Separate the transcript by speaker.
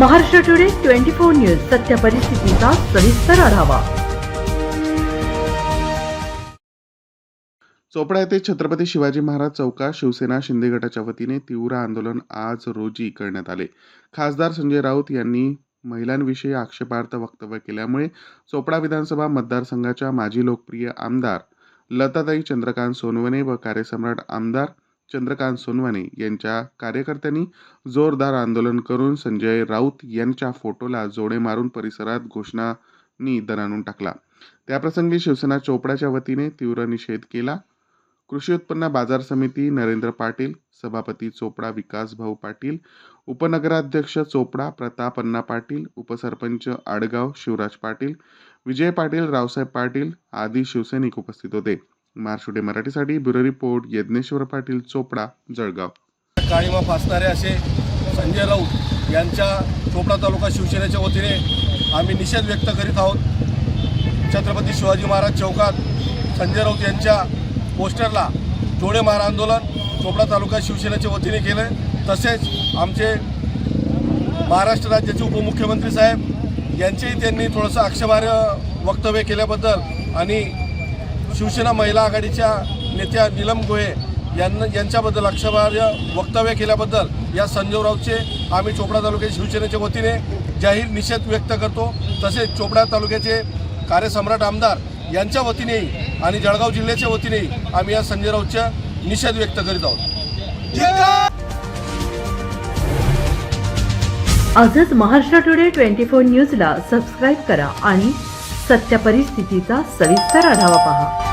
Speaker 1: Maharashtra today twenty four news सत्य परिस्थितीचा सविस्तर आढावा.
Speaker 2: चोपडा येथे छत्रपती शिवाजी महाराज चौकात शिवसेना शिंदे गटाच्या वतीने तीव्र आंदोलन आज रोजी करण्यात आले. खासदार संजय राऊत यांनी महिलांविषयी आक्षेपार्थ वक्तव्य केल्यामुळे चोपडा विधानसभा मतदारसंघाच्या माजी लोकप्रिय आमदार लताताई चंद्रकांत सोनवणे व कार्यसम्राट आमदार चंद्रकांत सोनवणे यांच्या कार्यकर्त्यांनी जोरदार आंदोलन करून संजय राऊत यांच्या फोटोला जोडे मारून परिसरात घोषणांनी दणाणून टाकला. त्याप्रसंगी शिवसेना चोपडाच्या वतीने तीव्र निषेध केला. कृषी उत्पन्न बाजार समिती नरेंद्र पाटील सभापती चोपडा विकास भाऊ पाटील उपनगराध्यक्ष चोपडा प्रताप अण्णा पाटील उपसरपंच आडगाव शिवराज पाटील विजय पाटील रावसाहेब पाटील आदी शिवसैनिक उपस्थित होते. महाराष्ट्र मराठीसाठी ब्युरो रिपोर्ट यज्ञेश्वर पाटील चोपडा जळगाव.
Speaker 3: काळीमा फासणारे असे संजय राऊत यांच्या चोपडा तालुका शिवसेनेच्या वतीने आम्ही निषेध व्यक्त करीत आहोत. छत्रपती शिवाजी महाराज चौकात संजय राऊत यांच्या पोस्टरला जोडे मार आंदोलन चोपडा तालुका शिवसेनेच्या वतीने केलं. तसेच आमचे महाराष्ट्र राज्याचे उपमुख्यमंत्री साहेब यांचेही त्यांनी थोडंसं आक्षेपार्ह वक्तव्य केल्याबद्दल आणि शिवसेना महिला आघाडीच्या नेत्या नीलम गोहे यांना यांच्याबद्दल आक्षेपार्ह वक्तव्य केल्याबद्दल या संजय राऊतचे आम्ही चोपडा तालुक्याच्या शिवसेनेच्या वतीने जाहीर निषेध व्यक्त करतो. तसेच चोपडा तालुक्याचे कार्यसम्राट आमदार यांच्या वतीनेही आणि जळगाव जिल्ह्याच्या वतीनेही आम्ही या संजय राऊतचा निषेध व्यक्त करीत आहोत.
Speaker 1: आजच महाराष्ट्र टुडे ट्वेंटी फोर न्यूजला सबस्क्राईब करा आणि सत्य परिस्थितीचा सविस्तर आढावा पहा.